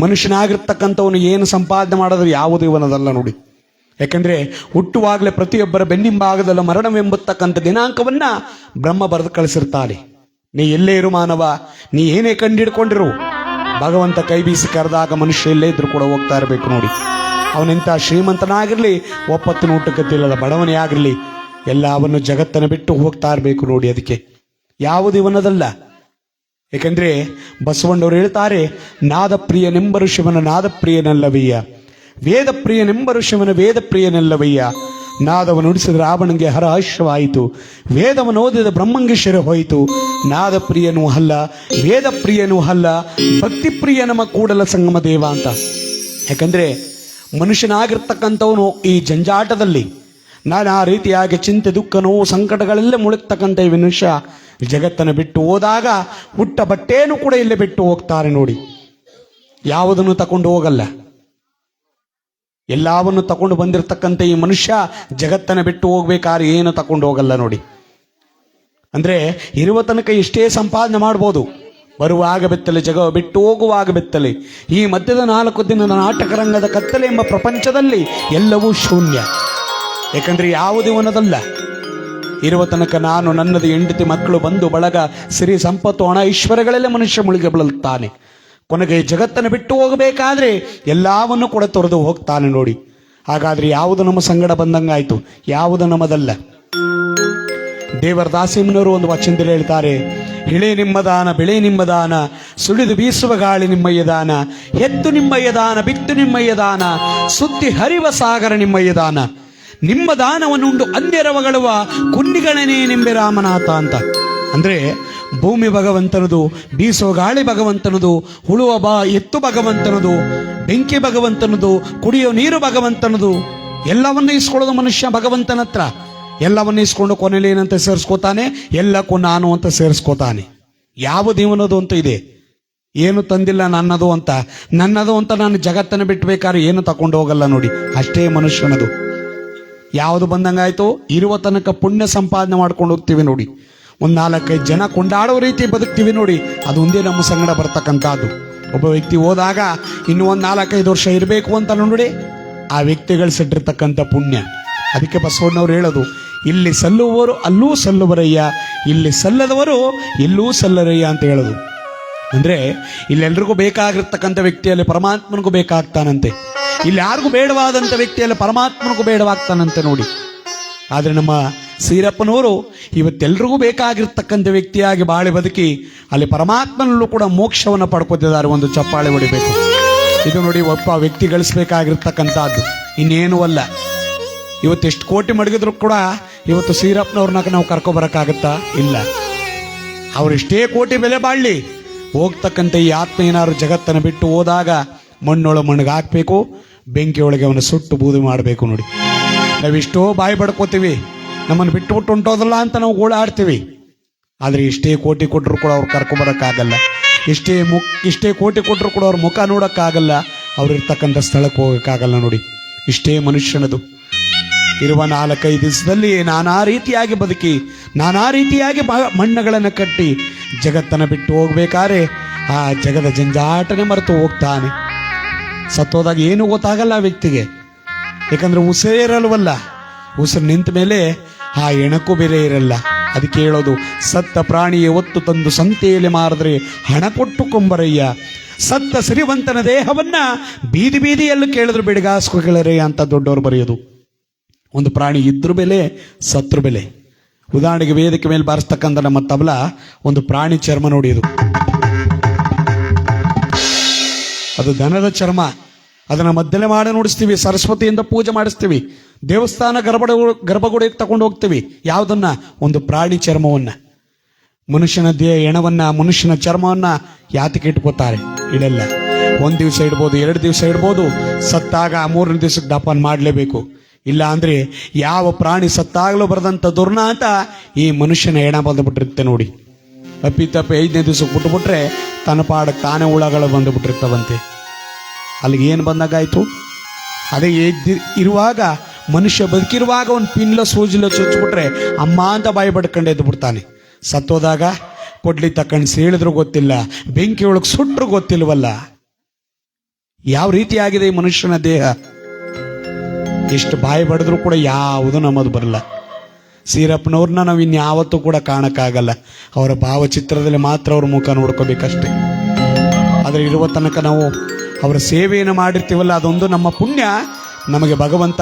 ಮನುಷ್ಯನಾಗಿರ್ತಕ್ಕಂಥವನು ಏನು ಸಂಪಾದನೆ ಮಾಡೋದು ಯಾವುದು ಇವನದಲ್ಲ ನೋಡಿ. ಯಾಕೆಂದ್ರೆ ಹುಟ್ಟುವಾಗಲೇ ಪ್ರತಿಯೊಬ್ಬರ ಬೆನ್ನಿಂಬಾಗದಲ್ಲ ಮರಣವೆಂಬತಕ್ಕಂಥ ದಿನಾಂಕವನ್ನ ಬ್ರಹ್ಮ ಬರೆದು ಕಳಿಸಿರ್ತಾನೆ. ನೀ ಎಲ್ಲೇ ಇರು ಮಾನವ, ನೀ ಏನೇ ಕಂಡಿಡ್ಕೊಂಡಿರು, ಭಗವಂತ ಕೈ ಬೀಸಿ ಕರೆದಾಗ ಮನುಷ್ಯ ಎಲ್ಲೇ ಇದ್ರು ಕೂಡ ಹೋಗ್ತಾ ಇರಬೇಕು ನೋಡಿ. ಅವನಿಂತ ಶ್ರೀಮಂತನಾಗಿರ್ಲಿ, ಒಪ್ಪತ್ತಿನ ಊಟಕ್ಕೆ ತಿಲ್ಲದ ಬಡವನೇ ಆಗಿರ್ಲಿ ಎಲ್ಲವನ್ನು ಜಗತ್ತನ್ನು ಬಿಟ್ಟು ಹೋಗ್ತಾ ಇರಬೇಕು ನೋಡಿ ಅದಕ್ಕೆ. ಯಾವುದು ಇವನದಲ್ಲ. ಏಕೆಂದ್ರೆ ಬಸವಣ್ಣವರು ಹೇಳ್ತಾರೆ, ನಾದಪ್ರಿಯನೆಂಬರು ಶಿವನ ನಾದಪ್ರಿಯನಲ್ಲವಯ್ಯ. ವೇದ ಪ್ರಿಯನೆಂಬರು ಶಿವನ ವೇದ ಪ್ರಿಯನಲ್ಲವಯ್ಯ ನಾದವ ನುಡಿಸಿದ ರಾವಣಂಗೆ ಹರಹರ್ಷವಾಯಿತು ವೇದವನ್ನು ಓದಿದ ಬ್ರಹ್ಮಂಗೇಶ್ವರ ಹೋಯಿತು. ನಾದ ಪ್ರಿಯನೂ ಅಲ್ಲ ವೇದ ಪ್ರಿಯನೂ ಅಲ್ಲ ಭಕ್ತಿ ಪ್ರಿಯ ನಮ್ಮ ಕೂಡಲ ಸಂಗಮ ದೇವ ಅಂತ. ಯಾಕಂದ್ರೆ ಮನುಷ್ಯನಾಗಿರ್ತಕ್ಕಂಥವನು ಈ ಜಂಜಾಟದಲ್ಲಿ ನಾನಾ ರೀತಿಯಾಗಿ ಚಿಂತೆ ದುಃಖ ನೋವು ಸಂಕಟಗಳೆಲ್ಲ ಮುಳುಗ್ತಕ್ಕಂಥ ಈ ಮನುಷ್ಯ ಜಗತ್ತನ್ನು ಬಿಟ್ಟು ಹೋದಾಗ ಹುಟ್ಟ ಬಟ್ಟೆಯನ್ನು ಕೂಡ ಇಲ್ಲೇ ಬಿಟ್ಟು ಹೋಗ್ತಾರೆ ನೋಡಿ. ಯಾವುದನ್ನು ತಕೊಂಡು ಹೋಗಲ್ಲ. ಎಲ್ಲವನ್ನು ತಕೊಂಡು ಬಂದಿರತಕ್ಕಂಥ ಈ ಮನುಷ್ಯ ಜಗತ್ತನ್ನು ಬಿಟ್ಟು ಹೋಗ್ಬೇಕಾದ್ರೆ ಏನು ತಕೊಂಡು ಹೋಗಲ್ಲ ನೋಡಿ. ಅಂದ್ರೆ ಇರುವ ತನಕ ಇಷ್ಟೇ ಸಂಪಾದನೆ ಮಾಡ್ಬೋದು. ಬರುವಾಗ ಬೆತ್ತಲೆ ಜಗ ಬಿಟ್ಟು ಹೋಗುವಾಗ ಬೆತ್ತಲೆ. ಈ ಮಧ್ಯದ ನಾಲ್ಕು ದಿನದ ನಾಟಕ ರಂಗದ ಕತ್ತಲೆ ಎಂಬ ಪ್ರಪಂಚದಲ್ಲಿ ಎಲ್ಲವೂ ಶೂನ್ಯ. ಯಾಕಂದ್ರೆ ಯಾವುದು ಇವನದಲ್ಲ ಇರುವ ತನಕ ನಾನು ನನ್ನದು ಹೆಂಡತಿ ಮಕ್ಕಳು ಬಂದು ಬಳಗ ಸಿರಿ ಸಂಪತ್ತು ಹಣ ಐಶ್ವರ್ಯಗಳೆಲ್ಲ ಮನುಷ್ಯ ಮುಳುಗಿ ಬಳಲುತ್ತಾನೆ ಕೊನೆಗೆ ಜಗತ್ತನ್ನು ಬಿಟ್ಟು ಹೋಗಬೇಕಾದ್ರೆ ಎಲ್ಲವನ್ನು ಕೂಡ ತೊರೆದು ಹೋಗ್ತಾನೆ ನೋಡಿ. ಹಾಗಾದ್ರೆ ಯಾವುದು ನಮ್ಮ ಸಂಗಡ ಬಂದಂಗಾಯ್ತು? ಯಾವುದು ನಮ್ಮದಲ್ಲ? ದೇವರ ದಾಸಿಮನವರು ಒಂದು ವಚನದಲ್ಲಿ ಹೇಳ್ತಾರೆ, ಇಳೆ ನಿಮ್ಮ ದಾನ, ಬೆಳೆ ನಿಮ್ಮ ದಾನ, ಸುಳಿದು ಬೀಸುವ ಗಾಳಿ ನಿಮ್ಮಯ್ಯ ದಾನ ಎತ್ತು ನಿಮ್ಮಯ್ಯ ದಾನ ಬಿತ್ತು ನಿಮ್ಮಯ್ಯ ದಾನ ಸುತ್ತಿ ಹರಿವ ಸಾಗರ ನಿಮ್ಮಯ್ಯ ದಾನ ನಿಮ್ಮ ದಾನವನ್ನುಂಡು ಅಂದೆರವಗಳುವ ಕುನ್ನಿಗಳನೇ ನಿಂಬೆ ರಾಮನಾಥ ಅಂತ. ಅಂದ್ರೆ ಭೂಮಿ ಭಗವಂತನದು, ಬೀಸೋ ಗಾಳಿ ಭಗವಂತನದು, ಹುಳುವ ಬಾ ಎತ್ತು ಭಗವಂತನದು, ಬೆಂಕಿ ಭಗವಂತನದು, ಕುಡಿಯೋ ನೀರು ಭಗವಂತನದು, ಎಲ್ಲವನ್ನೂ ಇಸ್ಕೊಳ್ಳೋದು ಮನುಷ್ಯ ಭಗವಂತನ ಹತ್ರ ಎಲ್ಲವನ್ನ ಇಸ್ಕೊಂಡು ಕೊನೆಯಲ್ಲಿ ಏನಂತ ಸೇರಿಸ್ಕೋತಾನೆ? ಎಲ್ಲಕ್ಕೂ ನಾನು ಅಂತ ಸೇರಿಸ್ಕೋತಾನೆ. ಯಾವ ದೇವನದು ಅಂತ ಇದೆ. ಏನು ತಂದಿಲ್ಲ ನನ್ನದು ಅಂತ. ನನ್ನದು ಅಂತ ನಾನು ಜಗತ್ತನ್ನು ಬಿಟ್ಟಬೇಕಾದ್ರೆ ಏನು ತಗೊಂಡು ಹೋಗಲ್ಲ ನೋಡಿ. ಅಷ್ಟೇ ಮನುಷ್ಯನದು. ಯಾವುದು ಬಂದಂಗಾಯ್ತು? ಇರುವ ತನಕ ಪುಣ್ಯ ಸಂಪಾದನೆ ಮಾಡ್ಕೊಂಡು ಹೋಗ್ತೀವಿ ನೋಡಿ. ಒಂದ್ ನಾಲ್ಕೈದು ಜನ ಕೊಂಡಾಡೋ ರೀತಿ ಬದುಕ್ತೀವಿ ನೋಡಿ. ಅದು ಒಂದೇ ನಮ್ಮ ಸಂಗಡ ಬರ್ತಕ್ಕಂಥದ್ದು. ಒಬ್ಬ ವ್ಯಕ್ತಿ ಹೋದಾಗ ಇನ್ನು ಒಂದ್ ನಾಲ್ಕೈದು ವರ್ಷ ಇರಬೇಕು ಅಂತ ನೋಡಿ ಆ ವ್ಯಕ್ತಿಗಳು ಸಿಟ್ಟಿರ್ತಕ್ಕಂಥ ಪುಣ್ಯ. ಅದಕ್ಕೆ ಬಸವಣ್ಣವ್ರು ಹೇಳೋದು, ಇಲ್ಲಿ ಸಲ್ಲುವವರು ಅಲ್ಲೂ ಸಲ್ಲುವರಯ್ಯ, ಇಲ್ಲಿ ಸಲ್ಲದವರು ಇಲ್ಲೂ ಸಲ್ಲರಯ್ಯ ಅಂತ ಹೇಳೋದು. ಅಂದ್ರೆ ಇಲ್ಲೆಲ್ರಿಗೂ ಬೇಕಾಗಿರ್ತಕ್ಕಂಥ ವ್ಯಕ್ತಿಯಲ್ಲಿ ಪರಮಾತ್ಮನಿಗೂ ಬೇಕಾಗ್ತಾನಂತೆ. ಇಲ್ಲಿ ಯಾರಿಗೂ ಬೇಡವಾದಂಥ ವ್ಯಕ್ತಿಯಲ್ಲಿ ಪರಮಾತ್ಮನಿಗೂ ಬೇಡವಾಗ್ತಾನಂತೆ ನೋಡಿ. ಆದರೆ ನಮ್ಮ ಸೀರಪ್ಪನವರು ಇವತ್ತೆಲ್ರಿಗೂ ಬೇಕಾಗಿರ್ತಕ್ಕಂಥ ವ್ಯಕ್ತಿಯಾಗಿ ಬಾಳಿ ಬದುಕಿ ಅಲ್ಲಿ ಪರಮಾತ್ಮನಲ್ಲೂ ಕೂಡ ಮೋಕ್ಷವನ್ನು ಪಡ್ಕೋತಿದ್ದಾರೆ ಒಂದು ಚಪ್ಪಾಳೆ ಹೊಡಿಬೇಕು. ಇದು ನೋಡಿ ಒಬ್ಬ ವ್ಯಕ್ತಿ ಗಳಿಸ್ಬೇಕಾಗಿರ್ತಕ್ಕಂಥದ್ದು. ಇನ್ನೇನು ಅಲ್ಲ. ಇವತ್ತು ಎಷ್ಟು ಕೋಟಿ ಮಡಗಿದ್ರು ಕೂಡ ಇವತ್ತು ಸೀರಪ್ಪನವ್ರನ್ನ ನಾವು ಕರ್ಕೊಬರಕ್ಕಾಗತ್ತಾ ಇಲ್ಲ. ಅವರೆಷ್ಟೇ ಕೋಟಿ ಬೆಲೆ ಬಾಳ್ಲಿ. ಹೋಗ್ತಕ್ಕಂಥ ಈ ಆತ್ಮ ಏನಾದ್ರು ಜಗತ್ತನ್ನು ಬಿಟ್ಟು ಹೋದಾಗ ಮಣ್ಣೊಳ ಮಣ್ಣಿಗೆ ಹಾಕ್ಬೇಕು, ಬೆಂಕಿಯೊಳಗೆ ಅವನ ಸುಟ್ಟು ಬೂದಿ ಮಾಡಬೇಕು ನೋಡಿ. ನಾವೆಷ್ಟೋ ಬಾಯಿ ಬಡ್ಕೋತೀವಿ, ನಮ್ಮನ್ನು ಬಿಟ್ಟು ಬಿಟ್ಟು ಉಂಟೋದಲ್ಲ ಅಂತ ನಾವು ಗೋಳಾಡ್ತೀವಿ ಆದರೆ ಇಷ್ಟೇ ಕೋಟಿ ಕೊಟ್ಟರು ಕೂಡ ಅವ್ರು ಕರ್ಕೊಂಬರೋಕ್ಕಾಗಲ್ಲ ಇಷ್ಟೇ ಮುಖ ಇಷ್ಟೇ ಕೋಟಿ ಕೊಟ್ಟರು ಕೂಡ ಅವ್ರ ಮುಖ ನೋಡೋಕ್ಕಾಗಲ್ಲ. ಅವ್ರು ಇರ್ತಕ್ಕಂಥ ಸ್ಥಳಕ್ಕೆ ಹೋಗೋಕ್ಕಾಗಲ್ಲ ನೋಡಿ. ಇಷ್ಟೇ ಮನುಷ್ಯನದು. ಇರುವ ನಾಲ್ಕೈದು ದಿವಸದಲ್ಲಿ ನಾನಾ ರೀತಿಯಾಗಿ ಬದುಕಿ, ನಾನಾ ರೀತಿಯಾಗಿ ಮಣ್ಣುಗಳನ್ನು ಕಟ್ಟಿ ಜಗತ್ತನ್ನು ಬಿಟ್ಟು ಹೋಗ್ಬೇಕಾದ್ರೆ ಆ ಜಗದ ಜಂಜಾಟನೆ ಮರೆತು ಹೋಗ್ತಾನೆ. ಸತ್ತೋದಾಗ ಏನು ಗೊತ್ತಾಗಲ್ಲ ವ್ಯಕ್ತಿಗೆ. ಯಾಕಂದ್ರೆ ಉಸಿರೇ ಇರಲ್ವಲ್ಲ. ಉಸಿರು ನಿಂತ ಮೇಲೆ ಆ ಎಣಕು ಬೆಲೆ ಇರಲ್ಲ. ಅದಕ್ಕೆ ಹೇಳೋದು, ಸತ್ತ ಪ್ರಾಣಿಯ ಒತ್ತು ತಂದು ಸಂತೆಯಲ್ಲಿ ಮಾರಿದ್ರೆ ಹಣ ಕೊಟ್ಟು ಕೊಂಬರಯ್ಯ. ಸತ್ತ ಸಿರಿವಂತನ ದೇಹವನ್ನ ಬೀದಿ ಬೀದಿಯಲ್ಲೂ ಕೇಳಿದ್ರು, ಬೆಡಗಾಸ್ಕೊಗಳರೇ ಅಂತ ದೊಡ್ಡವರು ಬರೆಯೋದು. ಒಂದು ಪ್ರಾಣಿ ಇದ್ರ ಬೆಲೆ, ಸತ್ರ ಬೆಲೆ. ಉದಾಹರಣೆಗೆ ವೇದಿಕೆ ಮೇಲೆ ಬಾರಿಸ್ತಕ್ಕಂಥ ನಮ್ಮ ತಬಲ, ಒಂದು ಪ್ರಾಣಿ ಚರ್ಮ ನೋಡಿದು ಅದು ದನದ ಚರ್ಮ. ಅದನ್ನ ಮದ್ದಲೆ ಮಾಡಿ ನೋಡಿಸ್ತೀವಿ, ಸರಸ್ವತಿಯಿಂದ ಪೂಜೆ ಮಾಡಿಸ್ತೀವಿ. ದೇವಸ್ಥಾನ ಗರ್ಭಡ ಗರ್ಭಗುಡಿಗೆ ತಗೊಂಡು ಹೋಗ್ತೀವಿ. ಯಾವುದನ್ನ? ಒಂದು ಪ್ರಾಣಿ ಚರ್ಮವನ್ನ. ಮನುಷ್ಯನ ದೇಹ ಎಣವನ್ನ ಮನುಷ್ಯನ ಚರ್ಮವನ್ನ ಯಾತಕ್ಕೆ ಇಟ್ಕೋತಾರೆ? ಇಡಲ್ಲ. ಒಂದ್ ದಿವಸ ಇಡ್ಬೋದು, ಎರಡು ದಿವಸ ಇಡ್ಬೋದು. ಸತ್ತಾಗ ಮೂರನೇ ದಿವಸಕ್ಕೆ ದಪ್ಪನ್ ಮಾಡಲೇಬೇಕು. ಇಲ್ಲ ಅಂದ್ರೆ ಯಾವ ಪ್ರಾಣಿ ಸತ್ತಾಗಲೂ ಬರದಂತ ದುರ್ನಾತ ಈ ಮನುಷ್ಯನ ಎಣ ಬಂದುಬಿಟ್ಟಿರುತ್ತೆ ನೋಡಿ. ಅಪ್ಪಿ ತಪ್ಪಿ ಐದನೇ ದಿವಸಕ್ಕೆ ಬಿಟ್ಬಿಟ್ರೆ ತನ್ನ ಪಾಡಕ್ಕೆ ತಾನೇ ಹುಳಗಳು ಬಂದುಬಿಟ್ಟಿರ್ತವಂತೆ. ಅಲ್ಲಿಗೆ ಏನು ಬಂದಾಗಾಯ್ತು? ಅದೇ ಇರುವಾಗ ಮನುಷ್ಯ ಬದುಕಿರುವಾಗ ಒಂದು ಪಿನ್ಲ ಸೂಜಿಲ ಚುಚ್ಚಿಬಿಟ್ರೆ ಅಮ್ಮ ಅಂತ ಬಾಯಿ ಬಡ್ಕೊಂಡು ಎದ್ದು ಬಿಡ್ತಾನೆ. ಸತ್ತೋದಾಗ ಕೊಡ್ಲಿ ತಕ್ಕಂಡು ಸೇಳಿದ್ರು ಗೊತ್ತಿಲ್ಲ ಬೆಂಕಿ ಒಳಗೆ ಸುಟ್ರು ಗೊತ್ತಿಲ್ವಲ್ಲ. ಯಾವ ರೀತಿಯಾಗಿದೆ ಈ ಮನುಷ್ಯನ ದೇಹ? ಎಷ್ಟು ಬಾಯಿ ಬಡಿದ್ರು ಕೂಡ ಯಾವುದು ನಮ್ಮದು ಬರಲ್ಲ. ಸೀರಪ್ಪನವ್ರನ್ನ ನಾವು ಇನ್ಯಾವತ್ತೂ ಕೂಡ ಕಾಣಕ್ಕಾಗಲ್ಲ. ಅವರ ಭಾವಚಿತ್ರದಲ್ಲಿ ಮಾತ್ರ ಅವ್ರ ಮುಖ ನೋಡ್ಕೋಬೇಕಷ್ಟೆ. ಆದರೆ ಇರುವ ತನಕ ನಾವು ಅವರ ಸೇವೆಯನ್ನು ಮಾಡಿರ್ತೀವಲ್ಲ, ಅದೊಂದು ನಮ್ಮ ಪುಣ್ಯ. ನಮಗೆ ಭಗವಂತ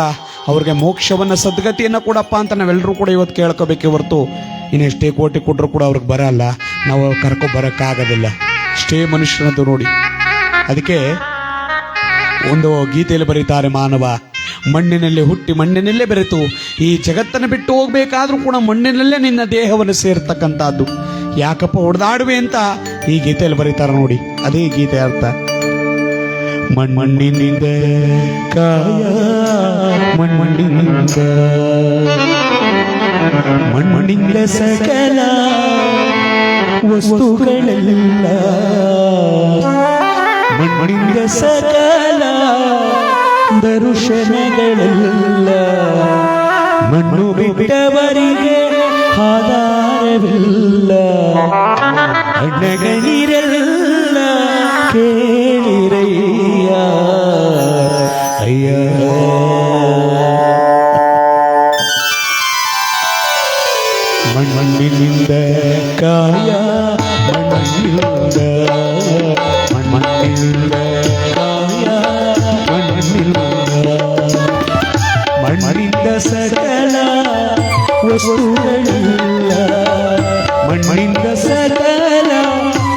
ಅವ್ರಿಗೆ ಮೋಕ್ಷವನ್ನು, ಸದ್ಗತಿಯನ್ನು ಕೊಡಪ್ಪ ಅಂತ ನಾವೆಲ್ಲರೂ ಕೂಡ ಇವತ್ತು ಕೇಳ್ಕೋಬೇಕೆ ಹೊರತು ಇನ್ನೆಷ್ಟೇ ಕೋಟಿ ಕೊಟ್ಟರು ಕೂಡ ಅವ್ರಿಗೆ ಬರಲ್ಲ. ನಾವು ಕರ್ಕೊ ಬರೋಕ್ಕಾಗೋದಿಲ್ಲ. ಇಷ್ಟೇ ಮನುಷ್ಯನದು ನೋಡಿ. ಅದಕ್ಕೆ ಒಂದು ಗೀತೆಯಲ್ಲಿ ಬರೀತಾರೆ ಮಾನವ ಮಣ್ಣಿನಲ್ಲಿ ಹುಟ್ಟಿ ಮಣ್ಣಿನಲ್ಲೇ ಬೆರೆತು, ಈ ಜಗತ್ತನ್ನು ಬಿಟ್ಟು ಹೋಗಬೇಕಾದ್ರೂ ಕೂಡ ಮಣ್ಣಿನಲ್ಲೇ ನಿನ್ನ ದೇಹವನ್ನು ಸೇರ್ತಕ್ಕಂಥದ್ದು. ಯಾಕಪ್ಪ ಹೊಡೆದಾಡುವೆ ಅಂತ ಈ ಗೀತೆಯಲ್ಲಿ ಬರೀತಾರೆ ನೋಡಿ. ಅದೇ ಗೀತೆ ಅರ್ಥ. ಮಣ್ಮಣ್ಣಿನಿಂದ ಕಾಯ ಮಣ್ಮಣ್ಣಿನಿಂದ ಮಣ್ಮಣ್ಣಿಂದ ಸಕಲ ವಸ್ತುಗಳೆಲ್ಲ ಮಣ್ಣಿಂದ ಸಕಲ ದರುಶನಗಳೆಲ್ಲ ಮಣ್ಣು ಬಿಟ್ಟವರಿಗೆ ಆಧಾರವಿಲ್ಲ. ಅಣ್ಣಗಣಿರೆಲ್ಲ ಕೇಳಿರಯ್ಯ. ಅಯ್ಯ. ವಸ್ತುಗಳಿಲ್ಲ. ಮಣ್ಣಿಂದ ಸಕಲ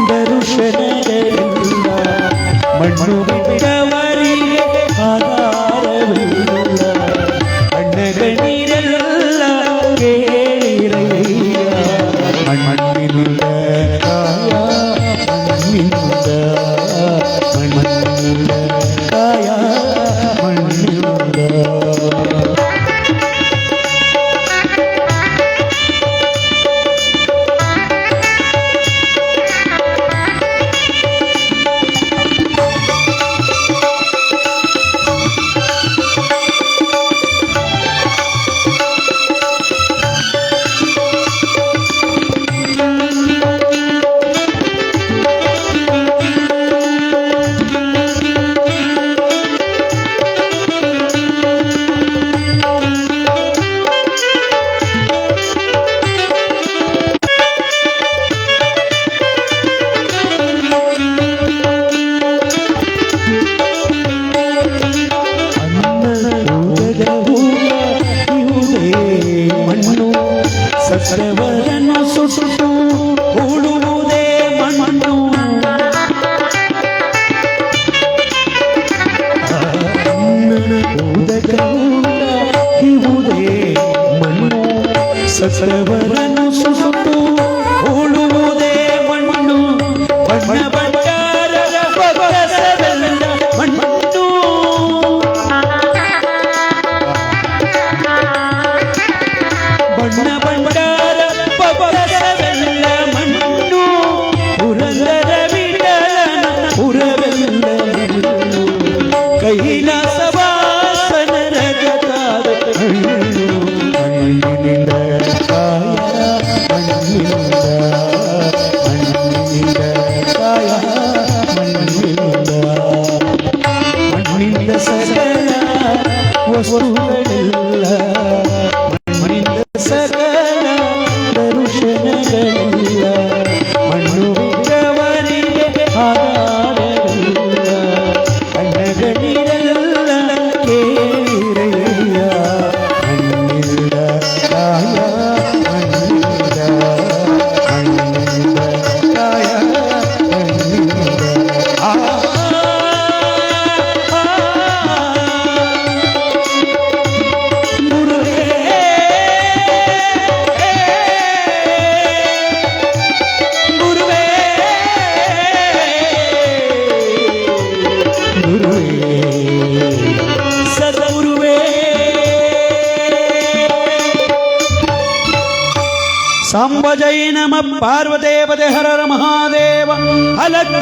ದರುಶನಗಳಿಲ್ಲ ಮಣ್ಣು ಬಿಟ್ಟವರಿಗೆ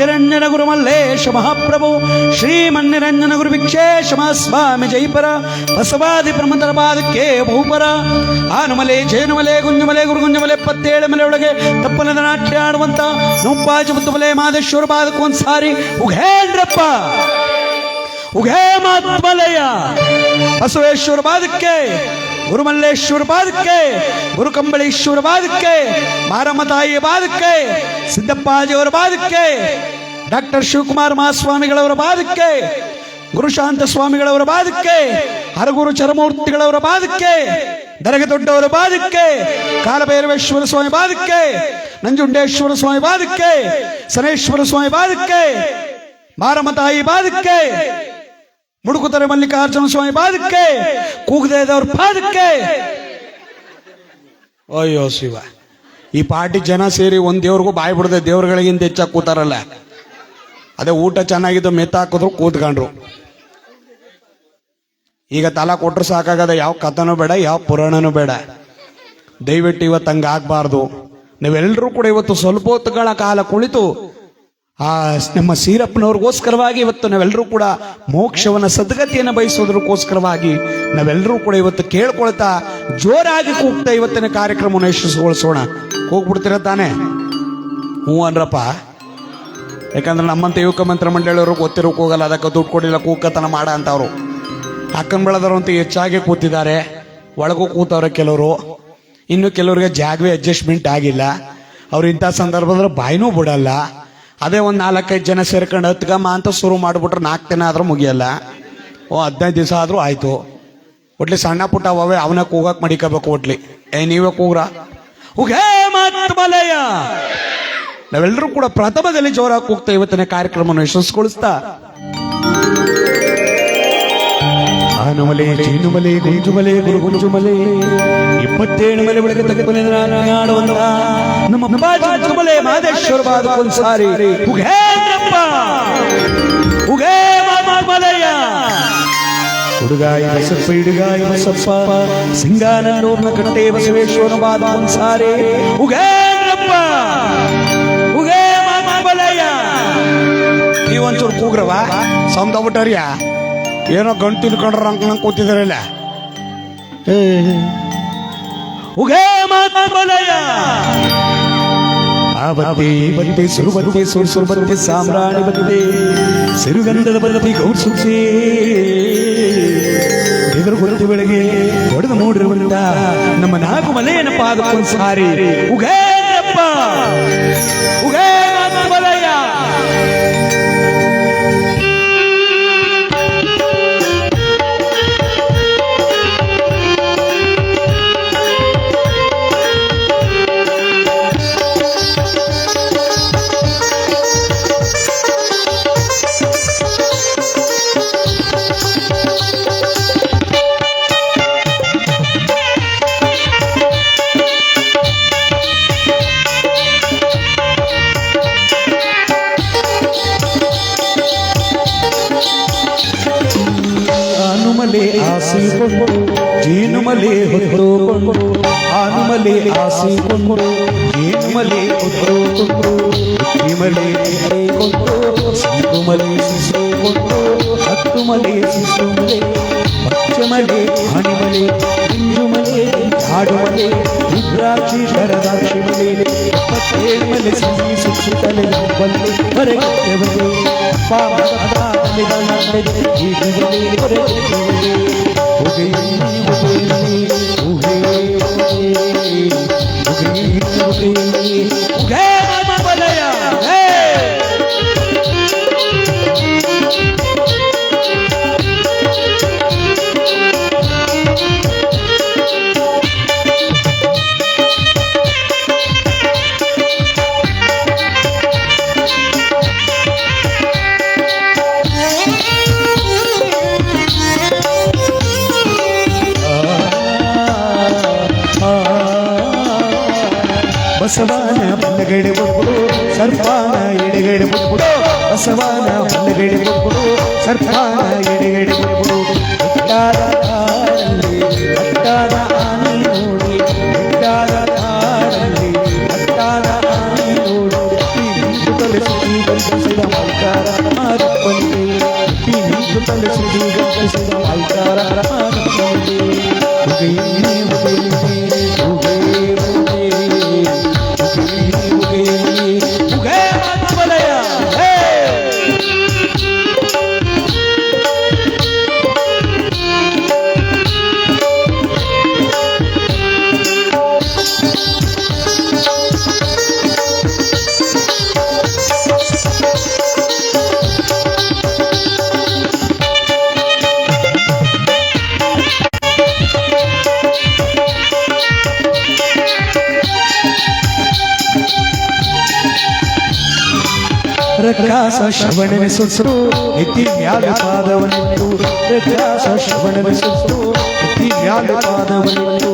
ಅಲಕ್ತಿರಂಜನ ಗುರು ಮಲ್ಲೇಶ ಮಹಾಪ್ರಭು ಶ್ರೀಮನ್ನಿರಂಜನ ಗುರು ವಿಕ್ಷೇಶ ಸ್ವಾಮಿ ಜೈಪರ, ಬಸವಾದಿ ಪ್ರಮಂತರ ಪಾದಕ್ಕೆ ಬಹುಪರ ಆನುಮಲೆ, ಜೇನುಮಲೆ, ಗುಂಜುಮಲೆ ಗುರು ಗುಂಜಮಲೆ ಎಪ್ಪತ್ತೇಳು ಮಲೆ ಒಳಗೆ ತಪ್ಪನದ ನಾಟ್ಯ ಆಡುವಂತ ನುಪ್ಪಾಜಿ ಮುತ್ತಮಲೆ ಮಾದೇಶ್ವರ ಪಾದಕ್ಕೆ ಒಂದ್ಸಾರಿ, ಉಘೇಂದ್ರಪ್ಪ! ಉಘೇ ಮಾತ್ಮಲಯ ಬಸವೇಶ್ವರ ಪಾದಕ್ಕೆ ಗುರುಮಲ್ಲೇಶ್ವರ ಪಾದಕ್ಕೆ ಗುರುಕಂಬಳೇಶ್ವರ ಪಾದಕ್ಕೆ ಮಾರಮ್ಮ ತಾಯಿಯ ಪಾದಕ್ಕೆ ಸಿದ್ದಪ್ಪಾಜಿಯವರ ಪಾದಕ್ಕೆ ಡಾಕ್ಟರ್ ಶಿವಕುಮಾರ ಮಹಾಸ್ವಾಮಿಗಳವರ ಪಾದಕ್ಕೆ ಗುರುಶಾಂತ ಸ್ವಾಮಿಗಳವರ ಪಾದಕ್ಕೆ ಹರಗುರು ಚರಮೂರ್ತಿಗಳವರ ಪಾದಕ್ಕೆ ದರಗ ದೊಡ್ಡವರ ಪಾದಕ್ಕೆ ಕಾಲಭೈರವೇಶ್ವರ ಸ್ವಾಮಿ ಪಾದಕ್ಕೆ ನಂಜುಂಡೇಶ್ವರ ಸ್ವಾಮಿ ಪಾದಕ್ಕೆ ಸನೇಶ್ವರ ಸ್ವಾಮಿ ಪಾದಕ್ಕೆ ಮಾರಮ್ಮ ತಾಯಿ ಮುಡುಕುತರೆ ಮಲ್ಲಿಕಾರ್ಜುನ ಸ್ವಾಮಿ ಪಾದಕ್ಕೆ ಇದ್ದವ್ರ ಪಾದಕ್ಕೆ. ಅಯ್ಯೋ ಶಿವ, ಈ ಪಾರ್ಟಿ ಜನ ಸೇರಿ ಒಂದ್ ದೇವ್ರಿಗೂ ಬಾಯಿ ಬಿಡದೆ ದೇವ್ರಗಳಿಗಿಂತ ಹೆಚ್ಚಾಗಿ ಕೂತಾರಲ್ಲ. ಅದೇ ಊಟ ಚೆನ್ನಾಗಿದ್ದು ಮೆತ್ತ ಹಾಕಿದ್ರು ಕೂತ್ಕೊಂಡ್ರು. ಈಗ ತಲಾ ಕೊಟ್ರು ಸಾಕಾಗದ ಯಾವ ಕಥನೂ ಬೇಡ, ಯಾವ ಪುರಾಣನೂ ಬೇಡ. ದಯವಿಟ್ಟು ಇವತ್ತು ಹಂಗೆ ಆಗಬಾರ್ದು. ನಾವೆಲ್ಲರೂ ಕೂಡ ಇವತ್ತು ಸ್ವಲ್ಪ ಹೊತ್ತುಗಳ ಕಾಲ ಕುಳಿತು ಆ ನಮ್ಮ ಸೀರಪ್ಪನವ್ರಿಗೋಸ್ಕರವಾಗಿ ಇವತ್ತು ನಾವೆಲ್ಲರೂ ಕೂಡ ಮೋಕ್ಷವನ್ನ ಸದ್ಗತಿಯನ್ನು ಬಯಸೋದಕ್ಕೋಸ್ಕರವಾಗಿ ನಾವೆಲ್ಲರೂ ಕೂಡ ಇವತ್ತು ಕೇಳ್ಕೊಳ್ತಾ ಜೋರಾಗಿ ಕೂಗ್ತಾ ಇವತ್ತಿನ ಕಾರ್ಯಕ್ರಮವನ್ನು ಯಶಸ್ಸುಗೊಳಿಸೋಣ ಹೋಗ್ಬಿಡ್ತೀರ ತಾನೆ? ಹ್ಞೂ ಅನ್ರಪ್ಪ ಯಾಕಂದ್ರೆ ನಮ್ಮಂತ ಯುವಕ ಮಂತ್ರ ಮಂಡಳಿಯವರು ಗೊತ್ತಿರೋಕೆ ಹೋಗಲ್ಲ, ಅದಕ್ಕೆ ದುಡ್ಡು ಕೊಡಿಲ್ಲ ಕೂಕತನ ಮಾಡ ಅಂತವ್ರು. ಅಕ್ಕನ ಅಂತ ಹೆಚ್ಚಾಗಿ ಕೂತಿದ್ದಾರೆ. ಒಳಗೂ ಕೂತವ್ರೆ ಕೆಲವರು. ಇನ್ನು ಕೆಲವರಿಗೆ ಜಾಗವೇ ಅಡ್ಜಸ್ಟ್ಮೆಂಟ್ ಆಗಿಲ್ಲ. ಅವ್ರು ಇಂಥ ಸಂದರ್ಭದಲ್ಲಿ ಬಾಯಿನೂ ಬಿಡಲ್ಲ. ಅದೇ ಒಂದು ನಾಲ್ಕೈದು ಜನ ಸೇರ್ಕೊಂಡು ಹತ್ಗಮ್ಮ ಅಂತ ಶುರು ಮಾಡಿಬಿಟ್ರೆ ನಾಲ್ಕು ದಿನ ಆದರೂ ಮುಗಿಯಲ್ಲ. ಓ, ಹದಿನೈದು ದಿವಸ ಆದರೂ ಆಯಿತು. ಒಟ್ಲಿ ಸಣ್ಣ ಪುಟ್ಟ ಅವೇ ಅವನ ಕೂಗಕ್ಕೆ ಮಡಿಕೋಬೇಕು ಒಟ್ಲಿ. ಏ, ನೀವೇ ಕೂಗ್ರ? ಉಗೇ ಮಾತ್ಮಲಯ ನಾವೆಲ್ಲರೂ ಕೂಡ ಪ್ರಥಮದಲ್ಲಿ ಜೋರಾಗಿ ಕೂಗ್ತಾ ಇವತ್ತಿನ ಕಾರ್ಯಕ್ರಮವನ್ನು ಯಶಸ್ಸುಗೊಳಿಸ್ತಾ ಆನುಮಲೆ ಚೀನುಮಲೆ ಗುಂಜುಮಲೆ ಗುರುಗುಂಜುಮಲೆ ಇಪ್ಪತ್ತೇಳು ಮಲೆ ಒಳಗೆ ತಕ್ಕನೆ ನಾಡುವಂತ. ನಮ್ಮ ಬಾಜುಮಲೆ ಮಾದೇಶ್ವರ ಬಾದ ಸಾರಿ. ಉಗೇಂದ್ರಪ್ಪ! ಉಗೇ ಮಲೆಯ! ಹುಡುಗಾಯಿ ಬಸಪ್ಪ ಹಿಡುಗಾಯಿ ಬಸಪ್ಪ. ಸಿಂಗಾನೂರ್ನ ಕಟ್ಟೆ ಬಸವೇಶ್ವರ ಬಾದ ಸಾರಿ. ಉಗೇಂದ್ರಪ್ಪ! ಉಗೇ ಮಾಮಲಯ ನೀವೊಂಚೂರು ಕೂಗ್ರವ? ಸೌಂದಬಿಟ್ಟರಿಯಾ ಏನೋ ಗಂಟು ತಿನ್ಕೊಂಡ್ರ ನಂಗೆ ಕೂತಿದಾರಲ್ಲ ಉಗೇ ಸುರು ಸಾಮ್ರಾಣಿ ಬತ್ತಿ ಸಿರುಗಂಧದ ಗೌರ್ ಗೌರ್ಸುತ್ತಿ ಎದುರು ಗುರುತು ಬೆಳಗ್ಗೆ ಹೊಡೆದು ನಮ್ಮ ನಾಲ್ಕು ಮಲೆಯನ್ನ ಪಾದ ಸಾರಿ. ಉಗೇಪ್ಪ ಉಗೇ ಆನುಮಲೆ ಆಸೆಕೊಂಡು ಜೇನುಮಲೆ ಹೊತ್ತುಕೊಂಡು ಆನುಮಲೆ ಆಸೆಕೊಂಡು ಜೇನುಮಲೆ ಹೊತ್ತುಕೊಂಡು ಹಿಮಲೆ ಕೊಂಡು ಸಿಂಗುಮಲೆ ಸಿಸುಕೊಂಡು भक्तुमले शिशुमले भक्ष्यमले भाणिमले बिंदुमले झाडुमले रुद्राक्षी शरदाक्षिमले पत्तेमले श्री सुक्षितले बल्ले हरे देवले पापदाले दानाले जीवले हरे देवले उगे उगे उगे उगे उगे उगे उगे मामा बलया ವ್ಯತ್ಯಾಸ ಶ್ರವಣನೆ ಸುಟ್ಟು ಎತ್ತಿ ಮ್ಯಾಲ ಪಾದವನಿಟ್ಟು ವ್ಯತ್ಯಾಸ ಶ್ರವಣನೆ ಸುಟ್ಟು ಎತ್ತಿ ಮ್ಯಾಲ ಪಾದವನಿಟ್ಟು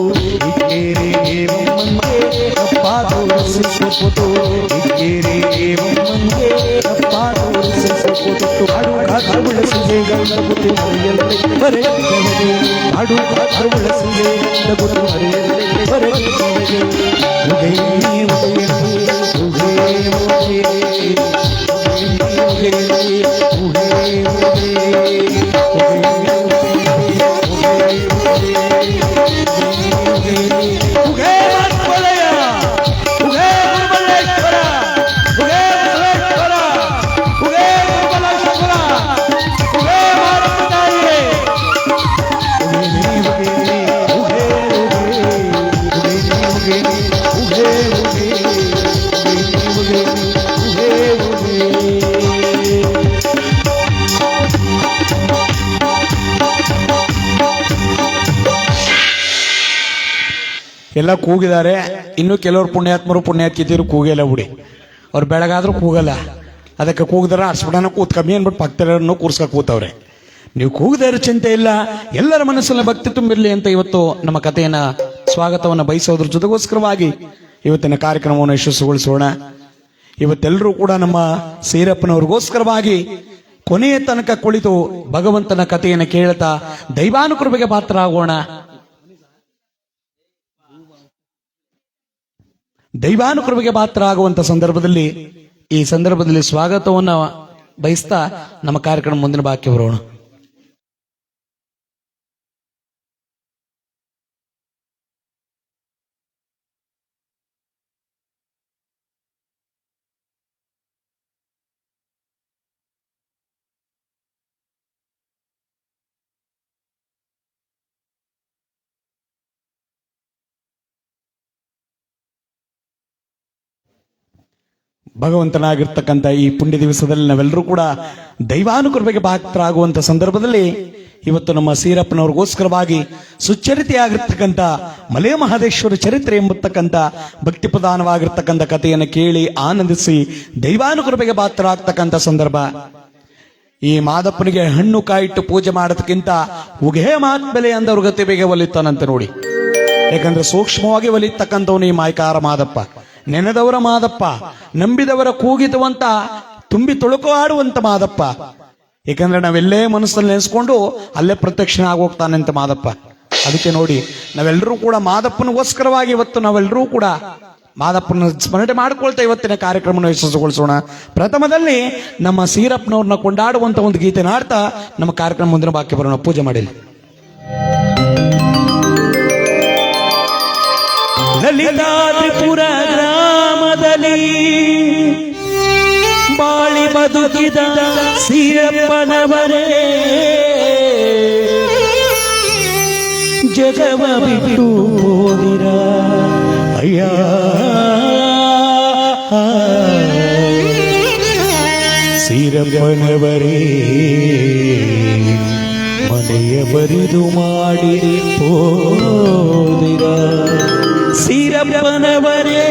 ಇಕ್ಕೇರಿ ಏವಮ್ಮಂಗೆ ಅಪ್ಪ ತೋರಿಸಿಸುವುದು ಇಕ್ಕೇರಿ ಏವಮ್ಮಂಗೆ ಅಪ್ಪ ತೋರಿಸಿಸುವುದು ಅಡು ಕಾದ ಉಳಿಸಿದೆ ಗಂಡ ಬುದ್ಧಿ ಮರೆಯಲ್ಲೇ ಬರೆಯುತ್ತವೆ ಅಡು ಕಾದ ಉಳಿಸಿದೆ ಗಂಡ উহে উহে উহে ಎಲ್ಲ ಕೂಗಿದ್ದಾರೆ ಇನ್ನು ಕೆಲವರು ಪುಣ್ಯಾತ್ಮರು ಪುಣ್ಯಾತ್ಕಿದ್ದೀರು ಕೂಗಿಲ್ಲ ಬಿಡಿ. ಅವ್ರು ಬೆಳಗಾದ್ರೂ ಕೂಗಲ್ಲ. ಅದಕ್ಕೆ ಕೂಗಿದ್ರೆ ಅರ್ಸ್ಬಿಡನ ಕೂತ್ ಕಮ್ಮಿ ಅನ್ಬಿಟ್ಟು ಭಕ್ತರನ್ನು ಕೂರ್ಸ್ಕ ಕೂತವ್ರೆ. ನೀವು ಕೂಗದೇ ಚಿಂತೆ ಇಲ್ಲ. ಎಲ್ಲರ ಮನಸ್ಸಲ್ಲಿ ಭಕ್ತಿ ತುಂಬಿರಲಿ ಅಂತ ಇವತ್ತು ನಮ್ಮ ಕಥೆಯನ್ನ, ಸ್ವಾಗತವನ್ನು ಬಯಸೋದ್ರ ಜೊತೆಗೋಸ್ಕರವಾಗಿ ಇವತ್ತಿನ ಕಾರ್ಯಕ್ರಮವನ್ನು ಯಶಸ್ಸುಗೊಳಿಸೋಣ ಇವತ್ತೆಲ್ಲರೂ ಕೂಡ ನಮ್ಮ ಸೀರಪ್ಪನವ್ರಿಗೋಸ್ಕರವಾಗಿ ಕೊನೆಯ ತನಕ ಕುಳಿತು ಭಗವಂತನ ಕಥೆಯನ್ನು ಕೇಳ್ತಾ ದೈವಾನುಕೃಪೆಗೆ ಪಾತ್ರ ಆಗೋಣ ದೈವಾನುಕೃಪೆಗೆ ಪಾತ್ರ ಆಗುವಂತ ಸಂದರ್ಭದಲ್ಲಿ ಈ ಸಂದರ್ಭದಲ್ಲಿ ಸ್ವಾಗತವನ್ನ ಬಯಸ್ತಾ ನಮ್ಮ ಕಾರ್ಯಕ್ರಮ ಮುಂದಿನ ಬಾಕಿ ಬರೋಣ. ಭಗವಂತನಾಗಿರ್ತಕ್ಕಂಥ ಈ ಪುಣ್ಯ ದಿವಸದಲ್ಲಿ ನಾವೆಲ್ಲರೂ ಕೂಡ ದೈವಾನುಕೃಪೆಗೆ ಪಾತ್ರರಾಗುವಂತ ಸಂದರ್ಭದಲ್ಲಿ ಇವತ್ತು ನಮ್ಮ ಸೀರಪ್ಪನವ್ರಿಗೋಸ್ಕರವಾಗಿ ಸುಚರಿತೆಯಾಗಿರ್ತಕ್ಕಂಥ ಮಲೆ ಮಹದೇಶ್ವರ ಚರಿತ್ರೆ ಎಂಬತಕ್ಕಂಥ ಭಕ್ತಿ ಪ್ರಧಾನವಾಗಿರ್ತಕ್ಕಂಥ ಕಥೆಯನ್ನು ಕೇಳಿ ಆನಂದಿಸಿ ದೈವಾನುಕೃಪೆಗೆ ಪಾತ್ರರಾಗ್ತಕ್ಕಂಥ ಸಂದರ್ಭ. ಈ ಮಾದಪ್ಪನಿಗೆ ಹಣ್ಣು ಕಾಯಿಟ್ಟು ಪೂಜೆ ಮಾಡೋದಕ್ಕಿಂತ ಉಗೆ ಮಾತ್ಮೇಲೆ ಅಂದವ್ರ ಗತಿ ಬೇಗ ಒಲಿತಾನಂತೆ ನೋಡಿ. ಯಾಕಂದ್ರೆ ಸೂಕ್ಷ್ಮವಾಗಿ ಒಲಿತಕ್ಕಂಥವನು ಈ ಮಾಯಕಾರ ಮಾದಪ್ಪ. ನೆನೆದವರ ಮಾದಪ್ಪ, ನಂಬಿದವರ ಕೂಗಿದವಂತ, ತುಂಬಿ ತುಳುಕು ಆಡುವಂತ ಮಾದಪ್ಪ. ಏಕೆಂದ್ರೆ ನಾವೆಲ್ಲೇ ಮನಸ್ಸಲ್ಲಿ ನೆನೆಸ್ಕೊಂಡು ಅಲ್ಲೇ ಪ್ರತ್ಯಕ್ಷ ಅಂತ ಮಾದಪ್ಪ. ಅದಕ್ಕೆ ನೋಡಿ, ನಾವೆಲ್ಲರೂ ಕೂಡ ಮಾದಪ್ಪನಿಗೋಸ್ಕರವಾಗಿ ಇವತ್ತು ನಾವೆಲ್ಲರೂ ಕೂಡ ಮಾದಪ್ಪನ ಸ್ಮರಣೆ ಮಾಡಿಕೊಳ್ತಾ ಇವತ್ತಿನ ಕಾರ್ಯಕ್ರಮವನ್ನು ಯಶಸ್ಸುಗೊಳಿಸೋಣ ಪ್ರಥಮದಲ್ಲಿ ನಮ್ಮ ಸೀರಪ್ಪನವ್ರನ್ನ ಕೊಂಡಾಡುವಂತ ಒಂದು ಗೀತೆ ನಾಡ್ತಾ ನಮ್ಮ ಕಾರ್ಯಕ್ರಮ ಮುಂದಿನ ಬಾಕಿ ಬರೋಣ. ಪೂಜೆ ಮಾಡಿಲ್ಲ ಲಲಿತಾದ್ರಿಪುರ ಗ್ರಾಮದಲ್ಲಿ ಬಾಳಿ ಬದುಕಿದ ಸೀರಪ್ಪನವರೇ ಜಗವ ಬಿಟ್ಟು ಹೋದಿರ ಅಯ್ಯ ಸೀರಪ್ಪನವರೇ ಮನೆಯ ಬರಿದು ಮಾಡಿ ಹೋದಿರ ಸೀರಪ್ಪನವರೇ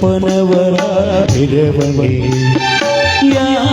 ಸೀರಪ್ಪನವರ ಮೆರವಣಿಗೆ ಯಾರದ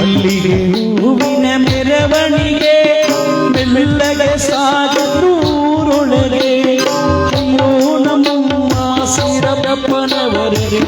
ಮಲ್ಲಿಗೆ ಹೂವಿನ ಮೆರವಣಿಗೆ ಬೆಳ್ಳಗ ಸಾಗ ನೂರೊಳಗೆ ಅಯ್ಯೋ ನಮ್ಮ ಸಿರಪ್ಪನವರಿಗೆ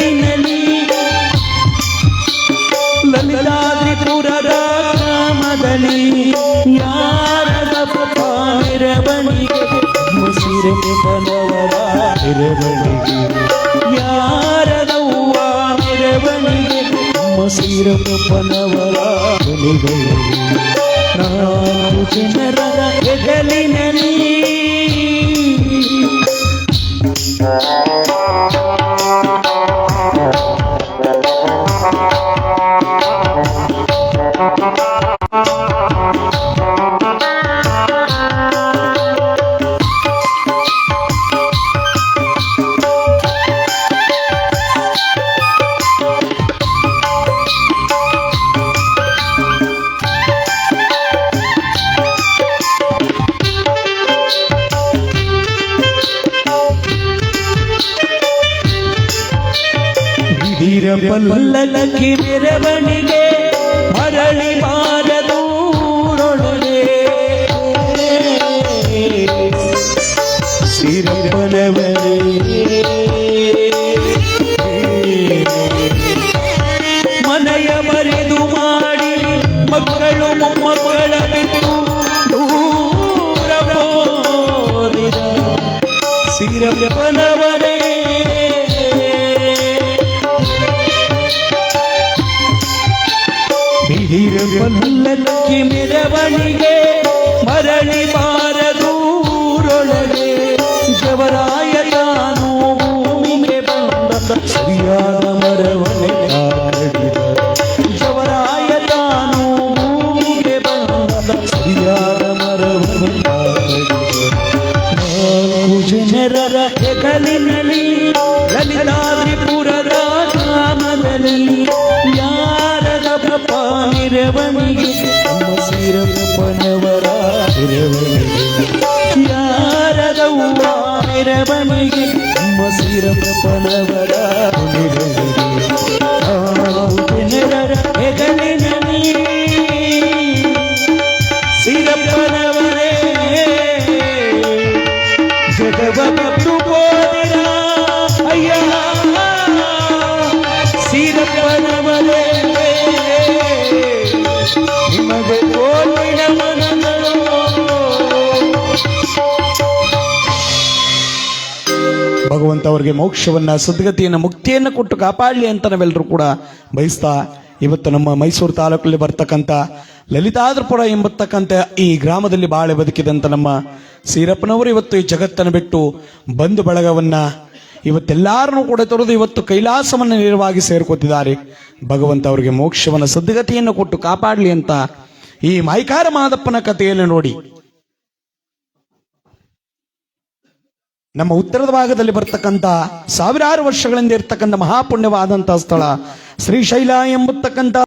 ಕರುಳಿನಲ್ಲಿ ಲಲಿತಾದ್ರಿಪುರ ಗ್ರಾಮದಲ್ಲಿ ಯಾರದ ಪಾವಿರವಣಿಗೆ ಮುಸಿರಿಗೆ ಬಲವರ ಇರವಣಿಗೆ ಯಾರದವ್ವ ಇರವಣಿಗೆ ಮುಸಿರ ಪನವರ ಬೆಳೆಗಳು ನಾವು ಜನರ ಎದಲಿನಲ್ಲಿ ಪಲ್ಲಲಕ್ಕೆ ಮೆರವಣಿಗೆ ಮರಳಿ ಬಾ ಹೋಗಿ ಮೆರವಣಿಗೆ ಮರಳಿ ಬಾರದೂರೊಳಗೆ ಜವರಾಯ ಅವರಿಗೆ ಮೋಕ್ಷವನ್ನ, ಸದ್ಗತಿಯನ್ನು, ಮುಕ್ತಿಯನ್ನು ಕೊಟ್ಟು ಕಾಪಾಡಲಿ ಅಂತ ನಾವೆಲ್ಲರೂ ಕೂಡ ಬಯಸ್ತಾ ಇವತ್ತು ನಮ್ಮ ಮೈಸೂರು ತಾಲೂಕಲ್ಲಿ ಬರ್ತಕ್ಕಂಥ ಲಲಿತಾದ್ರಪುರ ಎಂಬತಕ್ಕಂಥ ಈ ಗ್ರಾಮದಲ್ಲಿ ಬಾಳೆ ಬದುಕಿದಂಥ ನಮ್ಮ ಸೀರಪ್ಪನವರು ಇವತ್ತು ಈ ಜಗತ್ತನ್ನು ಬಿಟ್ಟು ಬಂಧು ಬಳಗವನ್ನ ಇವತ್ತೆಲ್ಲರನ್ನೂ ಕೂಡ ತೊರೆದು ಇವತ್ತು ಕೈಲಾಸವನ್ನು ನೇರವಾಗಿ ಸೇರ್ಕೋತಿದ್ದಾರೆ. ಭಗವಂತ ಅವರಿಗೆ ಮೋಕ್ಷವನ್ನ, ಸದ್ಗತಿಯನ್ನು ಕೊಟ್ಟು ಕಾಪಾಡಲಿ ಅಂತ ಈ ಮೈಕಾರ ಮಾದಪ್ಪನ ಕಥೆಯನ್ನು ನೋಡಿ ನಮ್ಮ ಉತ್ತರದ ಭಾಗದಲ್ಲಿ ಬರ್ತಕ್ಕಂಥ ಸಾವಿರಾರು ವರ್ಷಗಳಿಂದ ಇರ್ತಕ್ಕಂಥ ಮಹಾಪುಣ್ಯವಾದಂತಹ ಸ್ಥಳ ಶ್ರೀಶೈಲ ಎಂಬತಕ್ಕಂಥ